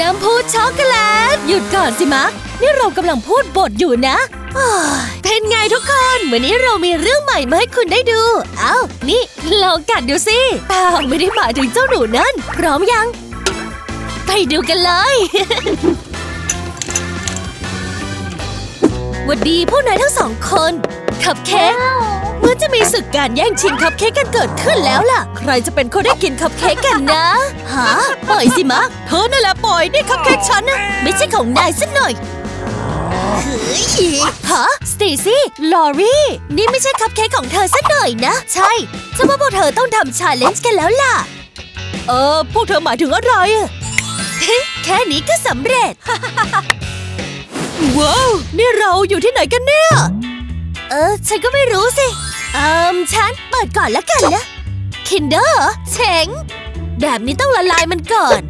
น้ำพุช็อกโกแลต หยุดก่อนสิมักนี่เรากำลังพูดบทอยู่นะเป็นไงทุกคน วันนี้เรามีเรื่องใหม่มาให้คุณได้ดู เอ้า นี่ลองกัดดูสิเปล่าไม่ได้หมายถึงเจ้าหนูนั่น พร้อมยัง ไปดูกันเลยวัดดีพวกนายทั้งสองคนคัพเค้ก เมื่อจะมีศึกการแย่งชิงคัพเค้กกันเกิดขึ้นแล้วล่ะ ใครจะเป็นคนได้กินคัพเค้กกันนะฮะปล่อยสิมะ เธอนั่นแหละปล่อยนี่คัพเค้กฉันนะไม่ใช่ของนายสักหน่อยเฮ้ยฮะสตีซี่ลอรี่นี่ไม่ใช่คัพเค้กของเธอสักหน่อยนะ ใช่ฉันว่าพวกเธอต้องทำชาเลนจ์กันแล้วล่ะ เออ พวกเธอหมายถึงอะไรอะแค่นี้ก็สำเร็จ ว้าว นี่เราอยู่ที่ไหนกันเนี่ย เออ ฉันก็ไม่รู้สิ เอิมฉันเปิดก่อนแล้วกันนะ คินเดอร์เฉงแบบนี้ต้องละลายมันก่อน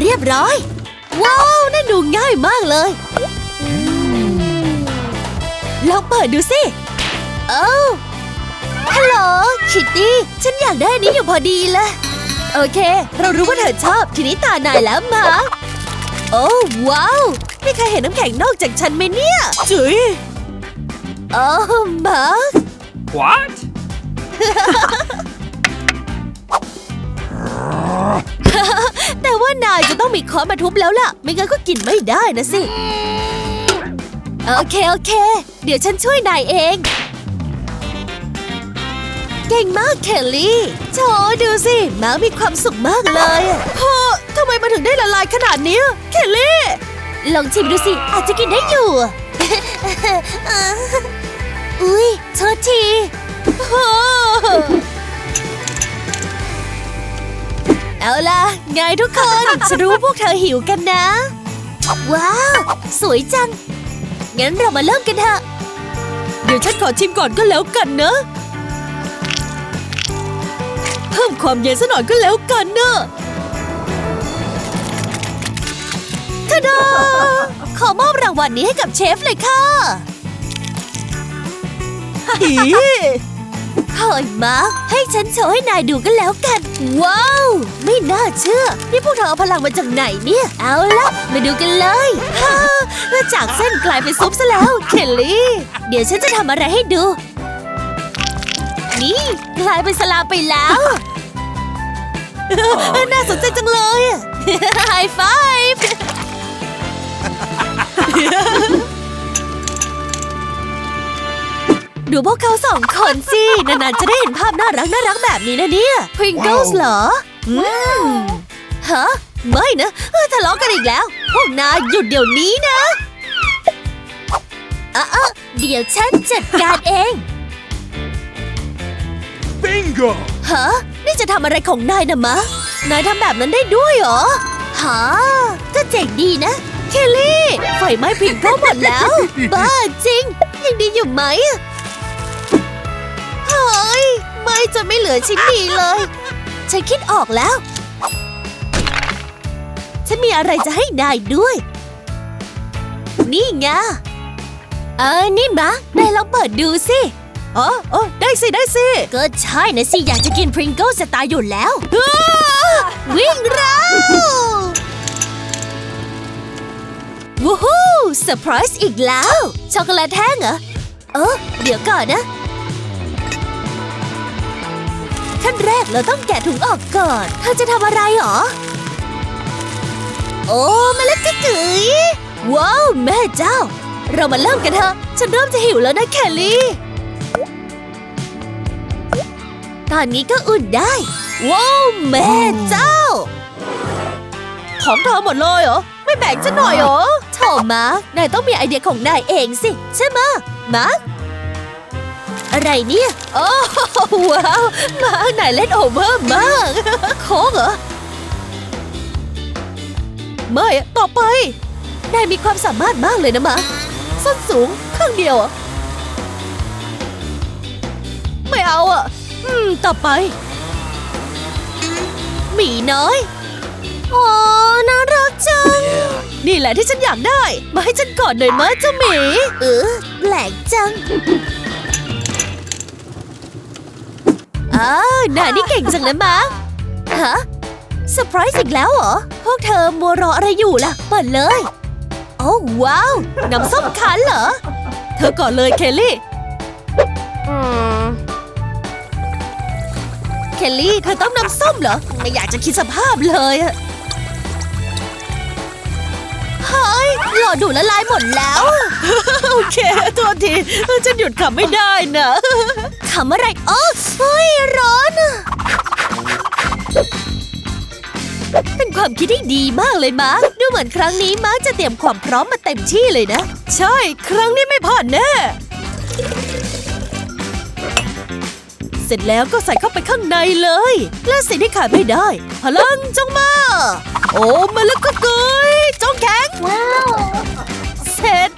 เรียบร้อย ว้าวนั่นดูง่ายมากเลยลองเปิดดูสิ เอ้าฮัลโหลคิตตี้ ฉันอยากได้อันนี้อยู่พอดีเลย โอเค เรารู้ว่าเธอชอบ ทีนี้ตานายแล้วมาร์คโอ้ว้าว มีใครเห็นน้ำแข็งนอกจากฉันไหมเนี่ย จุ๋ยโอ้มาร์ค What แต่ว่านายจะต้องมีค้อนมาทุบแล้วล่ะ ไม่งั้นก็กินไม่ได้นะสิ โอเค โอเค เดี๋ยวฉันช่วยนายเอง เก่งมากเคลลี่โถดูสิมาร์คมีความสุขมากเลยอะเฮ้อทำไมมันถึงได้ละลายขนาดนี้ เคลลี่ ลองชิมดูสิ อาจจะกินได้อยู่ อุ้ยโทษทีเฮ้อเอาล่ะไงทุกคนฉันรู้พวกเธอหิวกันนะ ว้าว สวยจัง งั้นเรามาเริ่มกันเถอะ เดี๋ยวฉันขอชิมก่อนก็แล้วกันเนะเพิ่มความเย็นซะหน่อยก็แล้วกันเนอะ ทะดาขอมอบรางวัลนี้ให้กับเชฟเลยค่ะอีเฮ้ยมาร์คให้ฉันโชว์ให้นายดูกันแล้วกัน ว้าว ไม่น่าเชื่อ นี่พวกเธอเอาพลังมาจากไหนเนี่ย เอาละมาดูกันเลยฮ่าจากเส้นกลายเป็นซุปซะแล้ว เคลลี่ เดี๋ยวฉันจะทำอะไรให้ดู นี่กลายเป็นสลามไปแล้ว น่าสนใจจังเลยไฮไฟฟ์ ดูพวกเขาสองคนสิ นานๆจะได้เห็นภาพน่ารักน่ารักแบบนี้นะเนี่ย Pringles เหรออืมฮะ ไม่นะเอ้ยทะเลาะกันอีกแล้ว พวกนายหยุดเดี๋ยวนี้นะเออเออเดี๋ยวฉันจัดการเอง Bingo! ฮะ นี่จะทำอะไรของนายนะมะ นายทำแบบนั้นได้ด้วยเหรอฮะก็เจ๋งดีนะ เคลลี่ ไฟไหม้พริงเกิลหมดแล้ว บ้าจริง ยังดีอยู่ไหม ไม่จะไม่เหลือชิ้นดีเลย ฉันคิดออกแล้ว ฉันมีอะไรจะให้นายด้วย นี่ไง เออ นี่มะนายลองเปิดดูสิอ๋ออ๋อได้สิ ได้สิ ก็ใช่นะสิ อยากจะกินพริงเกิลจะตายอยู่แล้ว วิ่งเร็ววู้ฮู้เซอร์ไพรส์อีกแล้ว ช็อกโกแลตแท่งเหรอ เออ เดี๋ยวก่อนนะ ขั้นแรกเราต้องแกะถุงออกก่อน เธอจะทำอะไรหรอ โอ้มาแล้วจะกึ๋ยว้าว แม่เจ้า เรามาเริ่มกันเถอะ ฉันเริ่มจะหิวแล้วนะแคลลี่ ตอนนี้ก็อุ่นได้ ว้าว แม่เจ้า ของเธอหมดเลยเหรอ ไม่แบ่งฉันหน่อยเหรอโถมาร์กนายต้องมีไอเดียของนายเองสิ ใช่ไหมมาร์ก อะไรเนี่ย โอ้ว้าว มานายเล่นโอเวอร์มากโค้กเหรอไม่อะต่อไป นายมีความสามารถมากเลยนะมาส้นสูงข้างเดียวอะไม่เอาอะ อืม ต่อไป หมีน้อยโอ้น่ารักจัง นี่แหละที่ฉันอยากได้ มาให้ฉันกอนหน่อยมะเจ้าหมี เออแปลกจัง อ้าวนานี่เก่งจังนะมาฮะเซอร์ไพรส์อีกแล้วเหรอ พวกเธอมัวรออะไรอยู่ล่ะ เปิดเลย โอ้ว้าว น้ำส้มคั้นเหรอ เธอก่อนเลยเคลลี่เคลลี่เธอต้องน้ำส้มเหรอ ไม่อยากจะคิดสภาพเลยอะเฮ้ยหลอดดูละลายหมดแล้ว โอเคโทษทีฉันหยุดขำไม่ได้นะขำอะไรโอ้เฮ้ยร้อนอะเป็นความคิดที่ดีมากเลยมาร์คดูเหมือนครั้งนี้มาร์คจะเตรียมความพร้อมมาเต็มที่เลยนะ ใช่ ครั้งนี้ไม่พลาดแน่เสร็จแล้วก็ใส่เข้าไปข้างในเลย และสิ่งที่ขาดไม่ได้ พลังจงมา โอ้มาแล้วก็เกยจงแข็ง ว้าว เสร็จ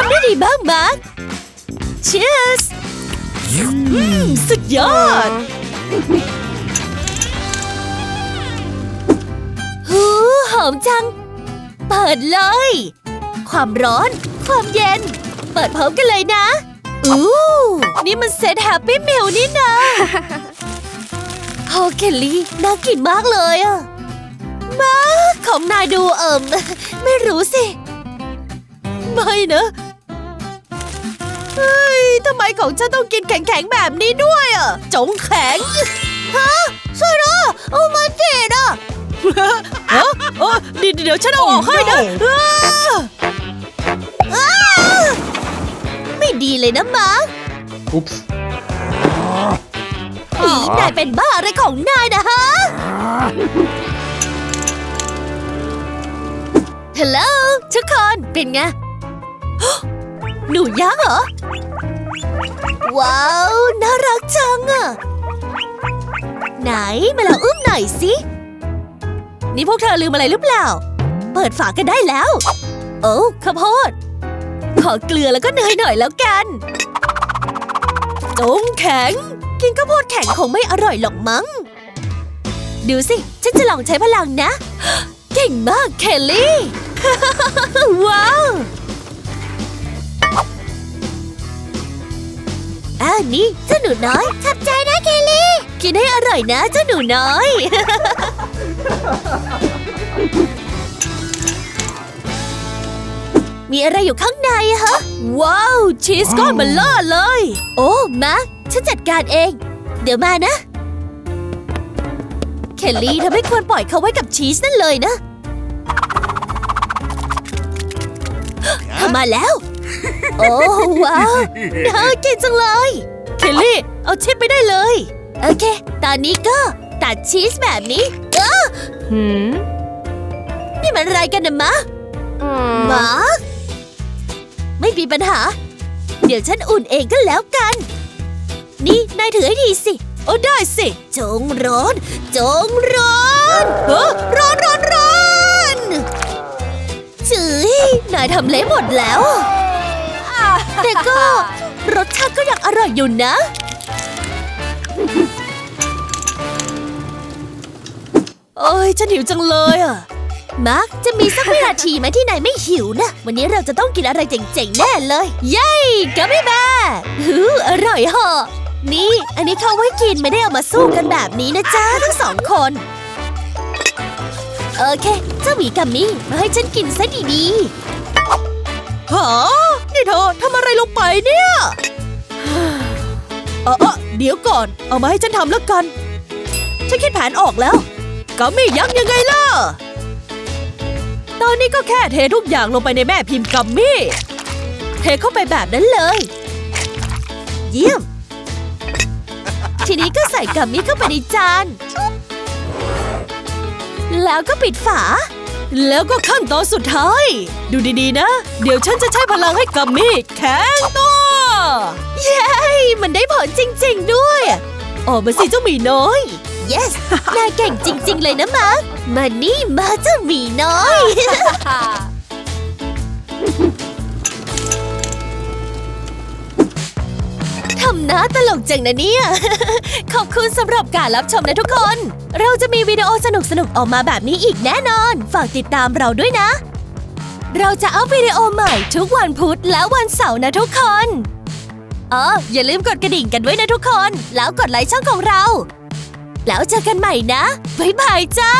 ทำได้ดีมากมาร์ค Cheers อืมสุดยอดหูหอมจัง เปิดเลย ความร้อน ความเย็น เปิดพร้อมกันเลยนะอู้นี่มันเซตแฮปปี้มิลนี่นะโอเคลี่น่ากินมากเลยอะมาของนายดูเอิ่ม ไม่รู้สิ ไม่นะ เฮ้ยทำไมของฉันต้องกินแข็งๆแบบนี้ด้วยอะ จงแข็ง ฮะช่วยด้วยโอ้มาเจ็ดอะเอ้อเอ้อเดี๋ยวเดี๋ยวฉันเอาออกให้นะอ้าอ้าไม่ดีเลยนะมาร์ค Oops. ผีนายเป็นบ้าอะไรของนายนะฮะฮัลโหลทุกคนเป็นไง หนูยักษ์เหรอ ว้าว น่ารักจังอะไหนมาลองอุ้มหน่อยสิ นี่พวกเธอลืมอะไรหรือเปล่า เปิดฝากันได้แล้ว โอ้ข้าวโพด ขอเกลือแล้วก็เนยหน่อยแล้วกันจงแข็ง กินข้าวโพดแข็งคงไม่อร่อยหรอกมั้ง ดูสิ ฉันจะลองใช้พลังนะ เก่งมากเคลลี่ ว้าว อ่านี่เจ้าหนูน้อยขับใจนะเคลลี่ กินให้อร่อยนะเจ้าหนูน้อย มีอะไรอยู่ข้างในอะฮะ ว้าว ชีสก้อนเบลเลอร์เลย โอ้มาฉันจัดการเอง เดี๋ยวมานะ เคลลี่เธอไม่ควรปล่อยเขาไว้กับชีสนั่นเลยนะทำมาแล้ว โอ้ว้าวน่ากินจังเลย เคลลี่ เอาชิปไปได้เลย โอเค ตอนนี้ก็ตัดชีสแบบนี้เออหืมนี่มันอะไรกันนะมะมาร์คไม่มีปัญหา เดี๋ยวฉันอุ่นเองก็แล้วกัน นี่นายถือให้ดีสิโอ้ได้สิ จงร้อน จงร้อนเออร้อนร้อนร้อนจื้ยนายทำเละหมดแล้ว แต่ก็ รสชาติก็ยังอร่อยอยู่นะ โอ้ยฉันหิวจังเลยอะ มาร์คจะมีสักวินาทีไหมที่นายไม่หิวนะ วันนี้เราจะต้องกินอะไรเจ๋งๆแน่เลย เย้กัมมี่แบร์ฮืออร่อยเหอะ นี่ อันนี้เขาไว้กินไม่ได้เอามาสู้กันแบบนี้นะจ๊ะทั้งสองคน โอเค เจ้าหมีกัมมี่มาให้ฉันกินซะดีๆ ฮะ นี่เธอทำอะไรลงไปเนี่ยเออเดี๋ยวก่อน เอามาให้ฉันทำแล้วกัน ฉันคิดแผนออกแล้วกัมมี่ยักษ์ยังไงล่ะ ตอนนี้ก็แค่เททุกอย่างลงไปในแม่พิมพ์กัมมี่ เทเข้าไปแบบนั้นเลย เยี่ยม ทีนี้ก็ใส่กัมมี่เข้าไปในจาน แล้วก็ปิดฝา แล้วก็ขั้นตอนสุดท้าย ดูดีๆนะ เดี๋ยวฉันจะใช้พลังให้กัมมี่แข็งตัว เย้ มันได้ผลจริงๆด้วย ออกมาสิเจ้าหมีน้อย yes นายเก่งจริง ๆ เลยนะมาร์คมานี่มาเจ้าหมีน้อยำหน้าตลกจังนะเนี่ย ขอบคุณสำหรับการรับชมนะทุกคน เราจะมีวิดีโอสนุกๆ ออกมาแบบนี้อีกแน่นอน ฝากติดตามเราด้วยนะ เราจะอัพวิดีโอใหม่ทุกวันพุธและวันเสาร์นะทุกคนอ๋ออย่าลืมกดกระดิ่งกันด้วยนะทุกคน แล้วกดไลค์ช่องของเรา แล้วเจอกันใหม่นะ บ๊ายบายจ้า